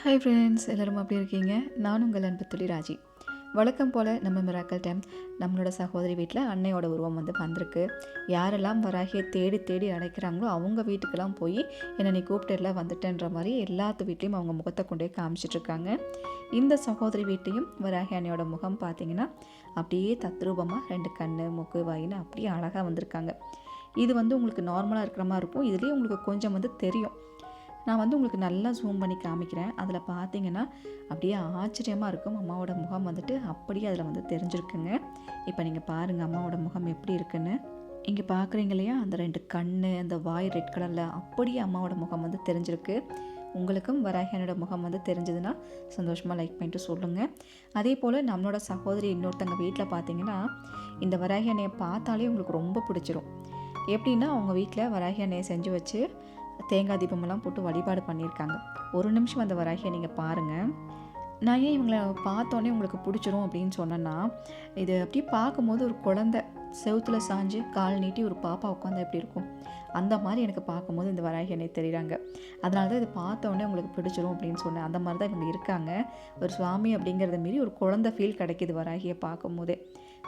Hi friends எல்லோரும் அப்படி இருக்கீங்க? நான் உங்கள் அன்பு துளி ராஜி. வழக்கம் போல் நம்ம மிராக்கல் டைம் நம்மளோட சகோதரி வீட்டில் அன்னையோட உருவம் வந்து வந்திருக்கு. யாரெல்லாம் வராகியை தேடி தேடி அடைக்கிறாங்களோ அவங்க வீட்டுக்கெல்லாம் போய் என்னை நீ கூப்பிட்டுல வந்துட்டேன்ற மாதிரி எல்லாத்து வீட்லேயும் அவங்க முகத்தை கொண்டே காமிச்சிட்ருக்காங்க இந்த சகோதரி வீட்டையும் வராகி அன்னையோட முகம் பார்த்தீங்கன்னா அப்படியே தத்ரூபமாக ரெண்டு கண் மூக்கு வாயின்னு அப்படியே அழகாக வந்திருக்காங்க. இது வந்து உங்களுக்கு நார்மலாக இருக்கிற மாதிரி இருக்கும். இதுலேயே உங்களுக்கு கொஞ்சம் வந்து தெரியும். நான் வந்து உங்களுக்கு நல்லா ஜூம் பண்ணி காமிக்கிறேன். அதில் பார்த்தீங்கன்னா அப்படியே ஆச்சரியமாக இருக்கும். அம்மாவோட முகம் வந்துட்டு அப்படியே அதில் வந்து தெரிஞ்சிருக்குங்க. இப்போ நீங்கள் பாருங்கள் அம்மாவோட முகம் எப்படி இருக்குன்னு. இங்கே பார்க்குறீங்க இல்லையா? அந்த ரெண்டு கண் அந்த வாய் ரெட் கலரில் அப்படியே அம்மாவோட முகம் வந்து தெரிஞ்சிருக்கு. உங்களுக்கும் வராகியனோட முகம் வந்து தெரிஞ்சதுன்னா சந்தோஷமாக லைக் பண்ணிட்டு சொல்லுங்கள் அதே போல் நம்மளோட சகோதரி இன்னொருத்தங்க வீட்டில் பார்த்தீங்கன்னா இந்த வராகியனையை பார்த்தாலே உங்களுக்கு ரொம்ப பிடிச்சிரும். எப்படின்னா அவங்க வீட்டில் வராகியனையை செஞ்சு வச்சு தேங்காய் தீபமெல்லாம் போட்டு வழிபாடு பண்ணியிருக்காங்க. ஒரு நிமிஷம் அந்த வராகியை நீங்கள் பாருங்கள் நான் ஏன் இவங்களை பார்த்தோன்னே உங்களுக்கு பிடிச்சிரும் அப்படின்னு சொன்னேன்னா இது அப்படியே பார்க்கும்போது ஒரு குழந்த செவுத்தில் சாஞ்சு கால் நீட்டி ஒரு பாப்பா உட்காந்து எப்படி இருக்கும்? அந்த மாதிரி எனக்கு பார்க்கும்போது இந்த வராகி என்னை தெரியுறாங்க. அதனால தான் இதை பார்த்தோன்னே உங்களுக்கு பிடிச்சிரும் அப்படின்னு சொன்னேன். அந்த மாதிரி தான் இவங்க இருக்காங்க. ஒரு சுவாமி அப்படிங்கிறத மீறி ஒரு குழந்த ஃபீல் கிடைக்கிது வராகியை பார்க்கும்போதே.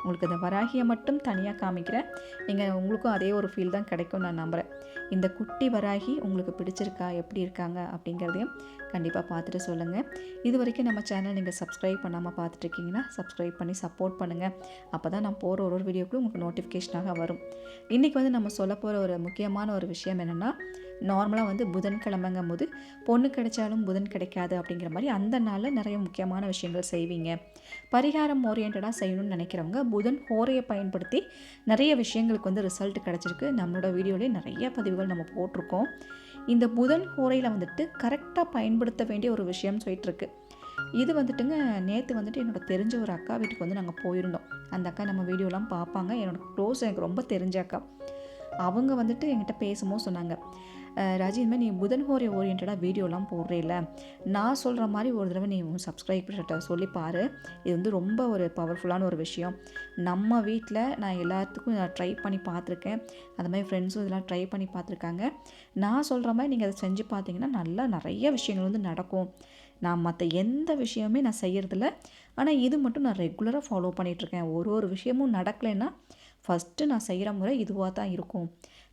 உங்களுக்கு இந்த வராகியை மட்டும் தனியாக காமிக்கிறேன். நீங்கள் உங்களுக்கும் அதே ஒரு ஃபீல் தான் கிடைக்கும் நான் நம்புகிறேன் இந்த குட்டி வராகி உங்களுக்கு பிடிச்சிருக்கா? எப்படி இருக்காங்க? அப்படிங்கிறதையும் கண்டிப்பாக பார்த்துட்டு சொல்லுங்கள் இது வரைக்கும் நம்ம சேனல் நீங்கள் சப்ஸ்கிரைப் பண்ணாமல் பார்த்துட்ருக்கீங்கன்னா சப்ஸ்கிரைப் பண்ணி சப்போர்ட் பண்ணுங்கள் அப்போ தான் நான் போகிற ஒரு ஒரு வீடியோக்கும் உங்களுக்கு நோட்டிஃபிகேஷனாக வரும். இன்றைக்கி வந்து நம்ம சொல்ல போகிற ஒரு முக்கியமான ஒரு விஷயம் என்னென்னா நார்மலாக வந்து புதன்கிழமைங்கும் போது பொண்ணு கிடைச்சாலும் புதன் கிடைக்காது அப்படிங்கிற மாதிரி அந்த நாளில் நிறைய முக்கியமான விஷயங்கள் செய்வீங்க. பரிகாரம் ஓரியன்டாக செய்யணும்னு நினைக்கிறவங்க புதன் ஹோரையை பயன்படுத்தி நிறைய விஷயங்களுக்கு வந்து ரிசல்ட் கிடச்சிருக்கு. நம்மளோட வீடியோலேயே நிறைய பதிவுகள் நம்ம போட்டிருக்கோம். இந்த புதன் ஹோரையில் வந்துட்டு கரெக்டாக பயன்படுத்த வேண்டிய ஒரு விஷயம் சொல்லிட்டுருக்கு. இது வந்துட்டுங்க நேற்று வந்துட்டு என்னோட தெரிஞ்ச ஒரு அக்கா வீட்டுக்கு வந்து நாங்கள் போயிருந்தோம். அந்த அக்கா நம்ம வீடியோலாம் பார்ப்பாங்க. என்னோட க்ளோஸ் எனக்கு ரொம்ப தெரிஞ்ச அக்கா. அவங்க வந்துட்டு என்கிட்ட பேசும்போது சொன்னாங்க ராஜி இந்த மாதிரி நீ புதன் ஹோரை ஓரியன்டாக வீடியோலாம் போடுறேல நான் சொல்கிற மாதிரி ஒரு தடவை நீ சப்ஸ்கிரைப் சொல்லி பாரு. இது வந்து ரொம்ப ஒரு பவர்ஃபுல்லான ஒரு விஷயம். நம்ம வீட்டில் நான் எல்லாத்துக்கும் நான் ட்ரை பண்ணி பார்த்துருக்கேன். அந்த மாதிரி ஃப்ரெண்ட்ஸும் இதெல்லாம் ட்ரை பண்ணி பார்த்துருக்காங்க. நான் சொல்கிற மாதிரி நீங்கள் அதை செஞ்சு பார்த்தீங்கன்னா நல்லா நிறைய விஷயங்கள் வந்து நடக்கும். நான் மற்ற எந்த விஷயமே நான் செய்கிறதில்ல ஆனால் இது மட்டும் நான் ரெகுலராக ஃபாலோ பண்ணிகிட்ருக்கேன் ஒரு ஒரு விஷயமும் நடக்கலைன்னா ஃபஸ்ட்டு நான் செய்கிற முறை இதுவாக தான் இருக்கும்.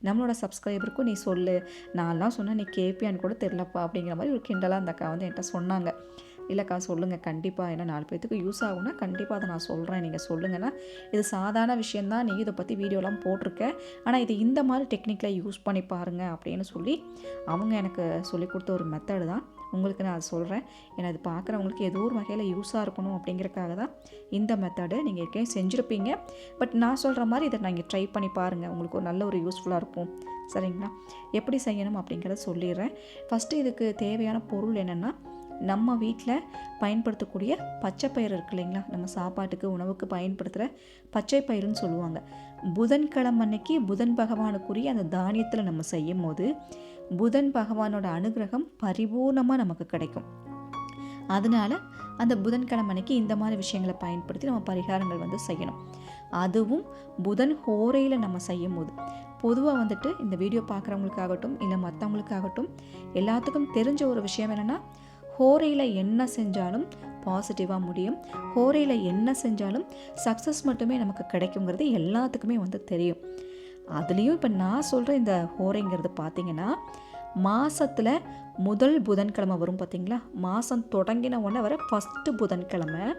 நம்மளோட சப்ஸ்கிரைபருக்கும் நீ சொல்லு. நான்லாம் சொன்னால் நீ கேட்பியான்னு கூட தெரிலப்பா அப்படிங்கிற மாதிரி ஒரு கிண்டலாக அந்த அக்கா வந்து என்கிட்ட சொன்னாங்க. இல்லைக்கா சொல்லுங்கள் கண்டிப்பாக ஏன்னா நாலு பேர்த்துக்கு யூஸ் ஆகும்னா கண்டிப்பாக அதை நான் சொல்கிறேன் நீங்கள் சொல்லுங்கன்னா இது சாதாரண விஷயந்தான் நீ இதை பற்றி வீடியோலாம் போட்டிருக்க. ஆனால் இது இந்த மாதிரி டெக்னிக்கில் யூஸ் பண்ணி பாருங்கள் அப்படின்னு சொல்லி அவங்க எனக்கு சொல்லி கொடுத்த ஒரு மெத்தடு தான். உங்களுக்கு நான் அதை சொல்கிறேன். ஏன்னா அது பார்க்குறவங்களுக்கு ஏதோ ஒரு வகையில் யூஸாக இருக்கணும் அப்படிங்கிறக்காக தான் இந்த மெத்தடு நீங்கள் ஏற்கனவே செஞ்சுருப்பீங்க. பட் நான் சொல்கிற மாதிரி இதை நீங்கள் ட்ரை பண்ணி பாருங்கள் உங்களுக்கு ஒரு நல்ல ஒரு யூஸ்ஃபுல்லாக இருக்கும். சரிங்களா? எப்படி செய்யணும் அப்படிங்கிறத சொல்லிடுறேன். ஃபஸ்ட்டு இதுக்கு தேவையான பொருள் என்னென்னா நம்ம வீட்டில் பயன்படுத்தக்கூடிய பச்சை பயிர் இருக்கு இல்லைங்களா? நம்ம சாப்பாட்டுக்கு உணவுக்கு பயன்படுத்துகிற பச்சை பயிறுன்னு சொல்லுவாங்க. புதன்கிழமை அன்னைக்கு புதன் பகவானுக்குரிய அந்த தானியத்தில் நம்ம செய்யும் போது புதன் பகவானோட அனுகிரகம் பரிபூர்ணமாக நமக்கு கிடைக்கும். அதனால் அந்த புதன்கிழமை அன்னைக்கு இந்த மாதிரி விஷயங்களை பயன்படுத்தி நம்ம பரிகாரங்கள் வந்து செய்யணும். அதுவும் புதன் ஹோரையில் நம்ம செய்யும் போது பொதுவாக வந்துட்டு இந்த வீடியோ பார்க்குறவங்களுக்காகட்டும் இல்லை மற்றவங்களுக்காகட்டும் எல்லாத்துக்கும் தெரிஞ்ச ஒரு விஷயம் என்னென்னா ஹோரையில் என்ன செஞ்சாலும் பாசிட்டிவாக முடியும். ஹோரையில் என்ன செஞ்சாலும் சக்ஸஸ் மட்டுமே நமக்கு கிடைக்குங்கிறது எல்லாத்துக்குமே வந்து தெரியும். அதுலேயும் இப்போ நான் சொல்கிற இந்த ஹோரைங்கிறது பார்த்தீங்கன்னா மாதத்தில் முதல் புதன்கிழமை வரும் பார்த்தீங்களா மாதம் தொடங்கின உடனே வர ஃபஸ்ட்டு புதன்கிழமை.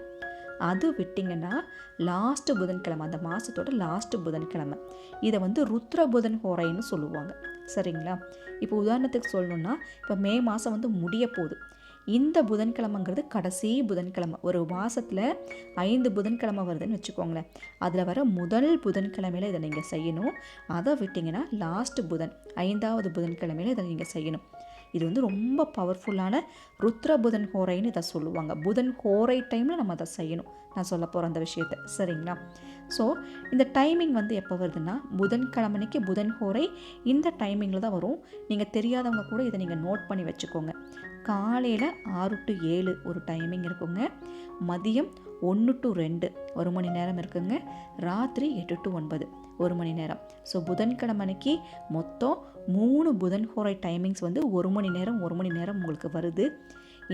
அது விட்டிங்கன்னா லாஸ்ட்டு புதன்கிழமை அந்த மாதத்தோட லாஸ்ட்டு புதன்கிழமை. இதை வந்து ருத்ர புதன் ஹோரைன்னு சொல்லுவாங்க. சரிங்களா? இப்போ உதாரணத்துக்கு சொல்லணுன்னா இப்போ மே மாதம் வந்து முடிய போகுது இந்த புதன்கிழமைங்கிறது கடைசி புதன்கிழமை. ஒரு மாதத்தில் ஐந்து புதன்கிழமை வருதுன்னு வச்சுக்கோங்களேன். அதில் வர முதல் புதன்கிழமையில் இதை நீங்கள் செய்யணும். அதை விட்டிங்கன்னா லாஸ்ட் புதன் ஐந்தாவது புதன்கிழமையில் இதை நீங்கள் செய்யணும். இது வந்து ரொம்ப பவர்ஃபுல்லான ருத்ர புதன் ஹோரைன்னு இதை சொல்லுவாங்க. புதன் ஹோரை டைமில் நம்ம அதை செய்யணும். நான் சொல்ல போகிற அந்த விஷயத்த. சரிங்களா? ஸோ இந்த டைமிங் வந்து எப்போ வருதுன்னா புதன்கிழமைக்கு புதன் ஹோரை இந்த டைமிங்கில் தான் வரும். நீங்கள் தெரியாதவங்க கூட இதை நீங்கள் நோட் பண்ணி வச்சுக்கோங்க. காலையில் ஆறு டு ஏழு ஒரு டைமிங் இருக்குங்க. மதியம் ஒன்று டு ரெண்டு ஒரு மணி நேரம் இருக்குங்க. ராத்திரி எட்டு டு ஒன்பது ஒரு மணி நேரம். ஸோ புதன்கிழமை அன்னைக்கு மொத்தம் மூணு புதன் ஹோரை டைமிங்ஸ் வந்து ஒரு மணி நேரம் ஒரு மணி நேரம் உங்களுக்கு வருது.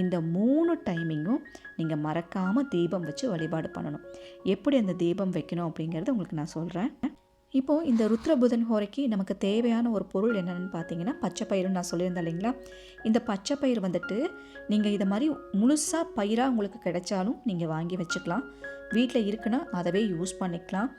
இந்த மூணு டைமிங்கும் நீங்கள் மறக்காமல் தீபம் வச்சு வழிபாடு பண்ணணும். எப்படி அந்த தீபம் வைக்கணும் அப்படிங்கிறத உங்களுக்கு நான் சொல்கிறேன் இப்போது இந்த ருத்ர புதன் ஹோரைக்கு நமக்கு தேவையான ஒரு பொருள் என்னென்னு பார்த்தீங்கன்னா பச்சை பயிர்னு நான் சொல்லியிருந்தேன் இல்லைங்களா? இந்த பச்சை பயிர் வந்துட்டு நீங்கள் இதை மாதிரி முழுசாக பயிராக உங்களுக்கு கிடைச்சாலும் நீங்கள் வாங்கி வச்சுக்கலாம். வீட்டில் இருக்குன்னா அதவே யூஸ் பண்ணிக்கலாம்.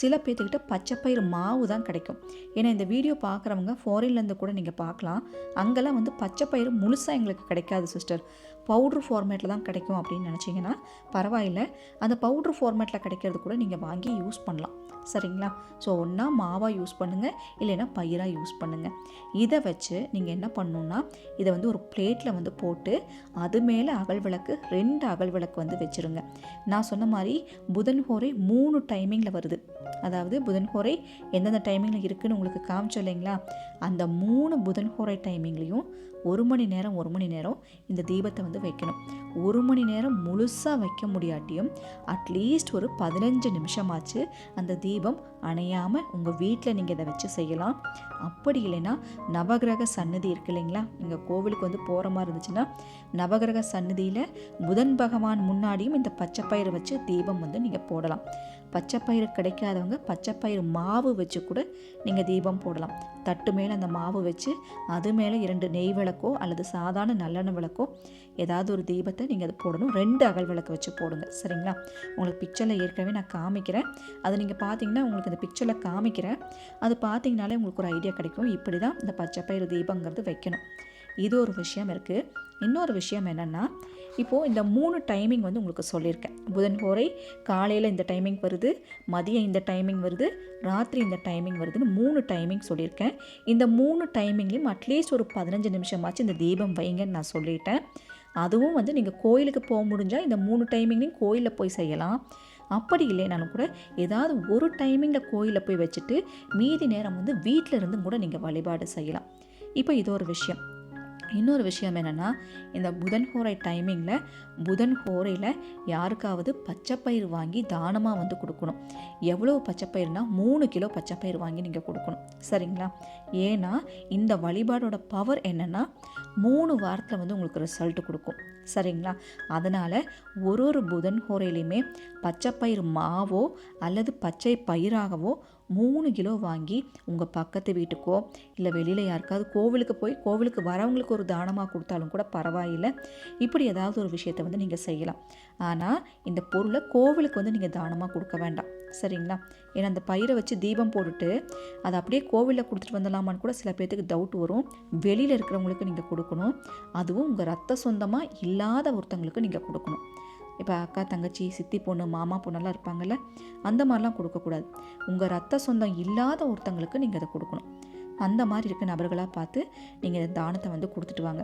சில பேர்த்துக்கிட்ட பச்சை பயிறு மாவு தான் கிடைக்கும். ஏன்னா இந்த வீடியோ பார்க்குறவங்க ஃபாரின்லேருந்து கூட நீங்கள் பார்க்கலாம். அங்கெல்லாம் வந்து பச்சை பயிறு முழுசாக எங்களுக்கு கிடைக்காது சிஸ்டர் பவுட்ரு ஃபார்மேட்டில் தான் கிடைக்கும் அப்படின்னு நினச்சிங்கன்னா பரவாயில்ல. அந்த பவுட்ரு ஃபார்மேட்டில் கிடைக்கிறது கூட நீங்கள் வாங்கி யூஸ் பண்ணலாம். சரிங்களா? ஸோ ஒன்றா மாவாக யூஸ் பண்ணுங்கள் இல்லைன்னா பயிராக யூஸ் பண்ணுங்கள் இதை வச்சு நீங்கள் என்ன பண்ணணுன்னா இதை வந்து ஒரு பிளேட்டில் வந்து போட்டு அது மேலே அகல் விளக்கு ரெண்டு அகல் விளக்கு வந்து வச்சுருங்க. நான் சொன்ன மாதிரி புதன் ஹோரை மூணு டைமிங்கில் வருது. அதாவது புதன் ஹோரை எந்தெந்த டைமிங்கில் இருக்குதுன்னு உங்களுக்கு காமிச்சோம் இல்லைங்களா? அந்த மூணு புதன் ஹோரை டைமிங்லேயும் ஒரு மணி நேரம் ஒரு மணி நேரம் இந்த தீபத்தை வந்து வைக்கணும். ஒரு மணி நேரம் முழுசாக வைக்க முடியாட்டியும் அட்லீஸ்ட் ஒரு பதினஞ்சு நிமிஷமாச்சு அந்த தீபம் தீபம் அணையாமல் உங்கள் வீட்டில் நீங்கள் இதை வச்சு செய்யலாம். அப்படி இல்லைன்னா நவகிரக சன்னதி இருக்கு இல்லைங்களா? நீங்கள் கோவிலுக்கு வந்து போகிற மாதிரி இருந்துச்சுன்னா நவகிரக சன்னதியில் புதன் பகவான் முன்னாடியும் இந்த பச்சைப்பயிறு வச்சு தீபம் வந்து நீங்கள் போடலாம். பச்சைப்பயிறு கிடைக்காதவங்க பச்சைப்பயிறு மாவு வச்சு கூட நீங்கள் தீபம் போடலாம். தட்டு மேலே அந்த மாவு வச்சு அது மேலே இரண்டு நெய் விளக்கோ அல்லது சாதாரண நல்லெண்ணெய் விளக்கோ ஏதாவது ஒரு தீபத்தை நீங்கள் அது போடணும். ரெண்டு அகல் விளக்கு வச்சு போடுங்க. சரிங்களா? உங்களுக்கு பிக்சரில் ஏற்கனவே நான் காமிக்கிறேன். அதை நீங்கள் பார்த்தீங்கன்னா உங்களுக்கு இந்த பிக்சரில் காமிக்கிறேன். அது பார்த்தீங்கனாலே உங்களுக்கு ஒரு ஐடியா கிடைக்கும். இப்படி தான் இந்த பச்சைப்பயிறு தீபங்கிறது வைக்கணும். இது ஒரு விஷயம் இருக்குது இன்னொரு விஷயம் என்னென்னா இப்போது இந்த மூணு டைமிங் வந்து உங்களுக்கு சொல்லியிருக்கேன். புதன் கோரை காலையில் இந்த டைமிங் வருது மதியம் இந்த டைமிங் வருது ராத்திரி இந்த டைமிங் வருதுன்னு மூணு டைமிங் சொல்லியிருக்கேன். இந்த மூணு டைமிங்லேயும் அட்லீஸ்ட் ஒரு பதினஞ்சு நிமிஷமாச்சு இந்த தீபம் வைங்கன்னு நான் சொல்லிட்டேன். அதுவும் வந்து நீங்கள் கோயிலுக்கு போக முடிஞ்சால் இந்த மூணு டைமிங்லையும் கோயிலில் போய் செய்யலாம். அப்படி இல்லைனாலும் கூட ஏதாவது ஒரு டைமிங்கில் கோயிலில் போய் வச்சுட்டு மீதி நேரம் வந்து வீட்டில் இருந்தும் கூட நீங்கள் வழிபாடு செய்யலாம். இப்போ இது ஒரு விஷயம். இன்னொரு விஷயம் என்னென்னா இந்த புதன் ஹோரை டைமிங்கில் புதன் ஹோரையில் யாருக்காவது பச்சைப்பயிர் வாங்கி தானமாக வந்து கொடுக்கணும். எவ்வளோ பச்சைப்பயிர்னால் மூணு கிலோ பச்சைப்பயிர் வாங்கி நீங்கள் கொடுக்கணும். சரிங்களா? ஏன்னா இந்த வழிபாடோட பவர் என்னென்னா மூணு வாரத்தில் வந்து உங்களுக்கு ரிசல்ட் கொடுக்கும். சரிங்களா? அதனால் ஒரு ஒரு புதன் ஹோரையிலையுமே பச்சைப்பயிர் மாவோ அல்லது பச்சை பயிராகவோ மூணு கிலோ வாங்கி உங்கள் பக்கத்து வீட்டுக்கோ இல்லை வெளியில் யாருக்காவது கோவிலுக்கு போய் கோவிலுக்கு வரவங்களுக்கு ஒரு தானமாக கொடுத்தாலும் கூட பரவாயில்லை. இப்படி ஏதாவது ஒரு விஷயத்தை வந்து நீங்கள் செய்யலாம். ஆனால் இந்த பொருளை கோவிலுக்கு வந்து நீங்கள் தானமாக கொடுக்க வேண்டாம். சரிங்களா? ஏன்னா அந்த பயிரை வச்சு தீபம் போட்டுட்டு அதை அப்படியே கோவிலில் கொடுத்துட்டு வந்துடலாமான்னு கூட சில பேர்த்துக்கு டவுட் வரும். வெளியில் இருக்கிறவங்களுக்கு நீங்கள் கொடுக்கணும். அதுவும் உங்கள் ரத்த சொந்தமாக இல்லாத ஒருத்தவங்களுக்கு நீங்கள் கொடுக்கணும். இப்போ அக்கா தங்கச்சி சித்தி பொண்ணு மாமா பொண்ணெல்லாம் இருப்பாங்கல்ல அந்த மாதிரிலாம் கொடுக்கக்கூடாது. உங்கள் ரத்த சொந்தம் இல்லாத ஒருத்தங்களுக்கு நீங்கள் அதை கொடுக்கணும். அந்த மாதிரி இருக்க நபர்களாக பார்த்து நீங்கள் இந்த தானத்தை வந்து கொடுத்துட்டு வாங்க.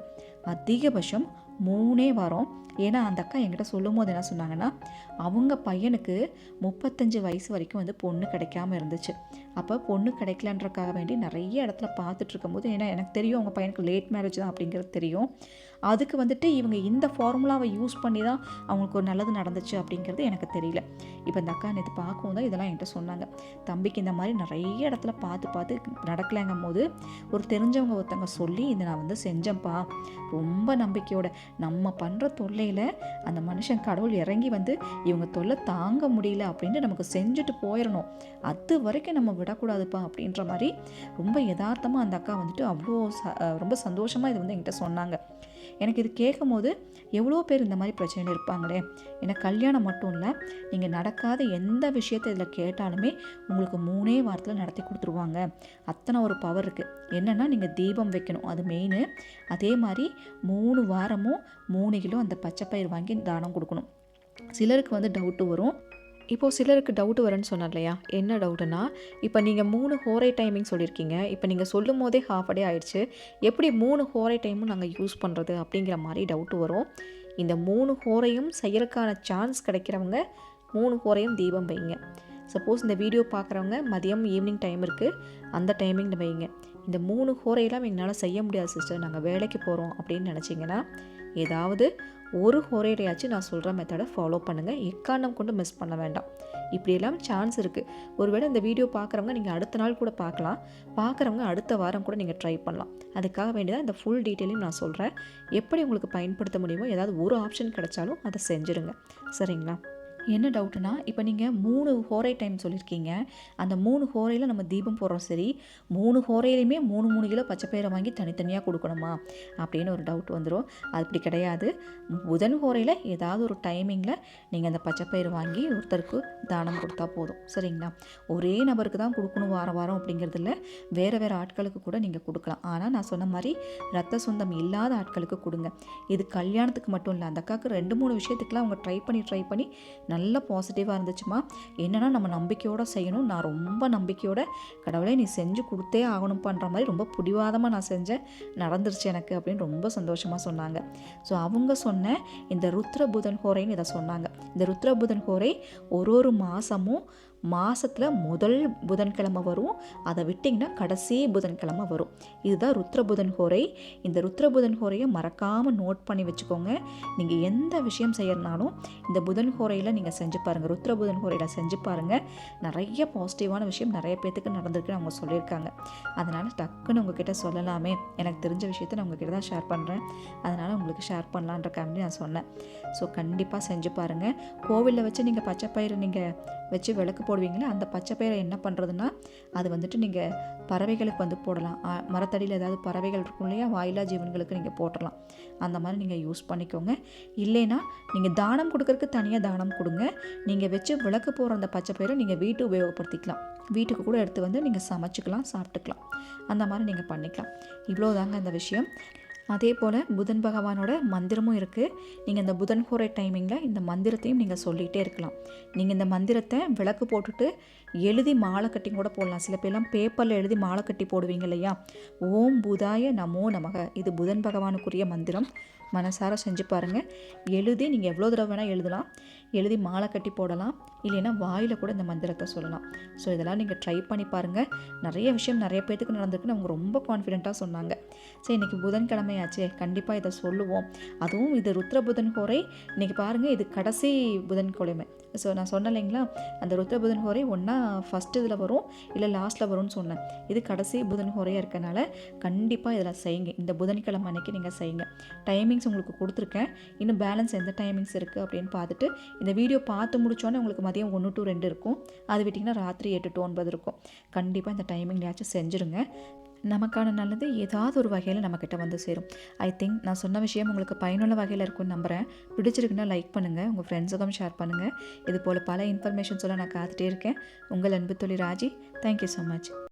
அதிகபட்சம் மூணே வாரம். ஏன்னா அந்த அக்கா என்கிட்ட சொல்லும் போது என்ன சொன்னாங்கன்னா அவங்க பையனுக்கு முப்பத்தஞ்சு வயசு வரைக்கும் வந்து பொண்ணு கிடைக்காம இருந்துச்சு. அப்போ பொண்ணு கிடைக்கலன்றக்காக வேண்டி நிறைய இடத்துல பார்த்துட்டு இருக்கும்போது ஏன்னா எனக்கு தெரியும் அவங்க பையனுக்கு லேட் மேரேஜ் தான் அப்படிங்கிறது தெரியும். அதுக்கு வந்துட்டு இவங்க இந்த ஃபார்முலாவை யூஸ் பண்ணி தான் அவங்களுக்கு ஒரு நல்லது நடந்துச்சு அப்படிங்கிறது எனக்கு தெரியல. இப்போ இந்த அக்கா நேற்று பார்க்கவும் தான் இதெல்லாம் என்கிட்ட சொன்னாங்க. தம்பிக்கு இந்த மாதிரி நிறைய இடத்துல பார்த்து பார்த்து நடக்கலைங்கும் போது ஒரு தெரிஞ்சவங்க ஒருத்தவங்க சொல்லி இதை நான் வந்து செஞ்சேன்ப்பா. ரொம்ப நம்பிக்கையோட நம்ம பண்ணுற தொல்லையில் அந்த மனுஷன் கடவுள் இறங்கி வந்து இவங்க தொல்லை தாங்க முடியல அப்படின்ட்டு நமக்கு செஞ்சுட்டு போயிடணும் அது வரைக்கும் நம்ம விடக்கூடாதுப்பா அப்படின்ற மாதிரி ரொம்ப யதார்த்தமாக அந்த அக்கா வந்துட்டு அவ்வளோ ச ரொம்ப சந்தோஷமாக இது வந்து என்கிட்ட சொன்னாங்க. எனக்கு இது கேட்கும் போது எவ்வளோ பேர் இந்த மாதிரி பிரச்சனையில் இருப்பாங்களே? ஏன்னா கல்யாணம் மட்டும் இல்லை நீங்கள் நடக்காத எந்த விஷயத்தை இதில் கேட்டாலுமே உங்களுக்கு மூணே வாரத்தில் நடத்தி கொடுத்துருவாங்க. அத்தனை ஒரு பவர் இருக்குது என்னென்னா நீங்கள் தீபம் வைக்கணும். அது மெயின் அதே மாதிரி மூணு வாரமும் மூணு கிலோ அந்த பச்சைப்பயிர் வாங்கி தானம் கொடுக்கணும். சிலருக்கு வந்து டவுட்டு வரும். இப்போது சிலருக்கு டவுட் வரும்னு சொன்னார் இல்லையா? என்ன டவுட்டுனா இப்போ நீங்கள் மூணு ஹோரை டைமிங் சொல்லியிருக்கீங்க. இப்போ நீங்கள் சொல்லும் போதே ஹாஃப் டே ஆயிடுச்சு. எப்படி மூணு ஹோரை டைமும் நாங்கள் யூஸ் பண்ணுறது அப்படிங்கிற மாதிரி டவுட் வரும். இந்த மூணு ஹோரையும் செய்யறதுக்கான சான்ஸ் கிடைக்கிறவங்க மூணு ஹோரையும் தீபம் வைங்க சப்போஸ் இந்த வீடியோ பார்க்குறவங்க மதியம் ஈவினிங் டைம் இருக்குது அந்த டைமிங்கில் வைங்க இந்த மூணு ஹோரையெல்லாம் எங்களால் செய்ய முடியாது சிஸ்டர் நாங்கள் வேலைக்கு போகிறோம் அப்படின்னு நினச்சிங்கன்னா ஏதாவது ஒரு ஹோரேடையாச்சும் நான் சொல்கிற மெத்தடை ஃபாலோ பண்ணுங்கள் எக்காரணம் கொண்டு மிஸ் பண்ண வேண்டாம். இப்படியெல்லாம் சான்ஸ் இருக்குது ஒருவேளை இந்த வீடியோ பார்க்குறவங்க நீங்கள் அடுத்த நாள் கூட பார்க்கலாம் பார்க்குறவங்க அடுத்த வாரம் கூட நீங்கள் ட்ரை பண்ணலாம். அதுக்காக வேண்டியதான் இந்த ஃபுல் டீட்டெயிலையும் நான் சொல்கிறேன் எப்படி உங்களுக்கு பயன்படுத்த முடியுமோ ஏதாவது ஒரு ஆப்ஷன் கிடைச்சாலும் அதை செஞ்சுருங்க. சரிங்களா? என்ன டவுட்டுனா இப்போ நீங்கள் மூணு ஹோரை டைம் சொல்லியிருக்கீங்க அந்த மூணு ஹோரையில் நம்ம தீபம் போடுறோம். சரி மூணு ஹோரையிலையுமே மூணு மூணு கிலோ பச்சைப்பயிரை வாங்கி தனித்தனியாக கொடுக்கணுமா? அப்படின்னு ஒரு டவுட் வந்துடும் அது அப்படி கிடையாது. புதன் ஹோரையில் ஏதாவது ஒரு டைமிங்கில் நீங்கள் அந்த பச்சைப்பயிறு வாங்கி ஒருத்தருக்கு தானம் கொடுத்தா போதும். சரிங்களா? ஒரே நபருக்கு தான் கொடுக்கணும் வாரம் வாரம் அப்படிங்கிறது இல்லை. வேறு வேறு ஆட்களுக்கு கூட நீங்கள் கொடுக்கலாம். ஆனால் நான் சொன்ன மாதிரி ரத்த சொந்தம் இல்லாத ஆட்களுக்கு கொடுங்க. இது கல்யாணத்துக்கு மட்டும் இல்லை அந்த அக்காவுக்கு ரெண்டு மூணு விஷயத்துக்குலாம் அவங்க ட்ரை பண்ணி ட்ரை பண்ணி நல்ல பாசிட்டிவாக இருந்துச்சுமா என்னென்னா நம்ம நம்பிக்கையோடு செய்யணும். நான் ரொம்ப நம்பிக்கையோட கடவுளே நீ செஞ்சு கொடுத்தே ஆகணும் மாதிரி ரொம்ப பிடிவாதமாக நான் செஞ்சேன். நடந்துருச்சு எனக்கு அப்படின்னு ரொம்ப சந்தோஷமாக சொன்னாங்க. ஸோ அவங்க சொன்ன இந்த ருத்ர புதன் ஹோரைன்னு இதை சொன்னாங்க. இந்த ருத்ர புதன் ஹோரை ஒரு ஒரு மாதமும் மாதத்தில் முதல் புதன்கிழமை வரும். அதை விட்டிங்கன்னா கடைசி புதன்கிழமை வரும். இதுதான் ருத்ர புதன் ஹோரை இந்த ருத்ர புதன் ஹோரையை மறக்காமல் நோட் பண்ணி வச்சுக்கோங்க. நீங்கள் எந்த விஷயம் செய்யறனாலும் இந்த புதன் ஹோரையில் நீங்கள் செஞ்சு பாருங்கள் ருத்ர புதன் ஹோரையில் செஞ்சு பாருங்கள் நிறைய பாசிட்டிவான விஷயம் நிறைய பேர்த்துக்கு நடந்திருக்குன்னு அவங்க சொல்லியிருக்காங்க. அதனால் டக்குன்னு உங்ககிட்ட சொல்லலாமே. எனக்கு தெரிஞ்ச விஷயத்த நான் உங்ககிட்ட தான் ஷேர் பண்ணுறேன் அதனால் உங்களுக்கு ஷேர் பண்ணலான்றக்காண்டி நான் சொன்னேன். ஸோ கண்டிப்பாக செஞ்சு பாருங்கள் கோவிலில் வச்சு நீங்கள் பச்சை பச்சைப்பயிறு நீங்கள் வச்சு விளக்கு போடுவீங்களே அந்த பச்சை பயிரை என்ன பண்ணுறதுன்னா அது வந்துட்டு நீங்கள் பறவைகளுக்கு வந்து போடலாம். மரத்தடியில் ஏதாவது பறவைகள் இருக்கும் இல்லையா? வாயிலா ஜீவன்களுக்கு நீங்கள் போட்டலாம் அந்த மாதிரி நீங்கள் யூஸ் பண்ணிக்கோங்க. இல்லைன்னா நீங்கள் தானம் கொடுக்கறதுக்கு தனியாக தானம் கொடுங்க. நீங்கள் வச்சு விளக்கு போடுற அந்த பச்சை பயிரை நீங்கள் வீட்டு உபயோகப்படுத்திக்கலாம். வீட்டுக்கு கூட எடுத்து வந்து நீங்கள் சமைச்சிக்கலாம் சாப்பிட்டுக்கலாம். அந்த மாதிரி நீங்கள் பண்ணிக்கலாம். இவ்வளோதாங்க அந்த விஷயம். அதே போல் புதன் பகவானோட மந்திரமும் இருக்குது நீங்கள் இந்த புதன் ஹோரை டைமிங்கில் இந்த மந்திரத்தையும் நீங்கள் சொல்லிகிட்டே இருக்கலாம். நீங்கள் இந்த மந்திரத்தை விளக்கு போட்டுட்டு எழுதி மாலை கட்டி கூட போடலாம். சில பேர்லாம் பேப்பரில் எழுதி மாலை கட்டி போடுவீங்க இல்லையா? ஓம் புதாய நமோ நமக. இது புதன் பகவானுக்குரிய மந்திரம். மனசார செஞ்சு பாருங்கள் எழுதி நீங்கள் எவ்வளோ தடவை வேணால் எழுதலாம். எழுதி மாலை கட்டி போடலாம். இல்லைன்னா வாயில் கூட இந்த மந்திரத்தை சொல்லலாம். ஸோ இதெல்லாம் நீங்கள் ட்ரை பண்ணி பாருங்கள் நிறைய விஷயம் நிறைய பேர்த்துக்கு நடந்திருக்குன்னு அவங்க ரொம்ப கான்ஃபிடென்ட்டாக சொன்னாங்க. சரி இன்றைக்கி புதன்கிழமையாச்சே. கண்டிப்பாக இதை சொல்லுவோம். அதுவும் இது ருத்ர புதன் கோரை. இன்றைக்கி பாருங்கள் இது கடைசி புதன்கிழமை ஸோ நான் சொன்னேன் இல்லைங்களா? அந்த ருத்ர புதன் கோரை ஒன்றா ஃபஸ்ட் இதில் வரும் இல்லை லாஸ்ட்டில் வரும்னு சொன்னேன். இது கடைசி புதன் கோரையாக இருக்கனால கண்டிப்பாக இதில் செய்யுங்க. இந்த புதன்கிழமை அன்னைக்கு நீங்கள் செய்யுங்க. டைமிங்ஸ் உங்களுக்கு கொடுத்துருக்கேன். இன்னும் பேலன்ஸ் எந்த டைமிங்ஸ் இருக்குது அப்படின்னு பார்த்துட்டு இந்த வீடியோ பார்த்து முடிச்சோன்னே உங்களுக்கு மதியம் ஒன்று டு ரெண்டு இருக்கும். அது விட்டிங்கன்னா ராத்திரி எட்டு டு ஒன்பது இருக்கும். கண்டிப்பாக இந்த டைமிங்லையாச்சும் செஞ்சுருங்க. நமக்கான நல்லது ஏதாவது ஒரு வகையில் நம்மக்கிட்ட வந்து சேரும். ஐ திங்க் நான் சொன்ன விஷயம் உங்களுக்கு பயனுள்ள வகையில் இருக்கும்னு நம்புகிறேன் பிடிச்சிருக்குன்னா லைக் பண்ணுங்கள் உங்கள் ஃப்ரெண்ட்ஸுக்கும் ஷேர் பண்ணுங்கள் இது போல் பல இன்ஃபர்மேஷன்ஸ் எல்லாம் நான் காத்துட்டே இருக்கேன். உங்கள் அன்பு தொழில் ராஜி. Thank you so much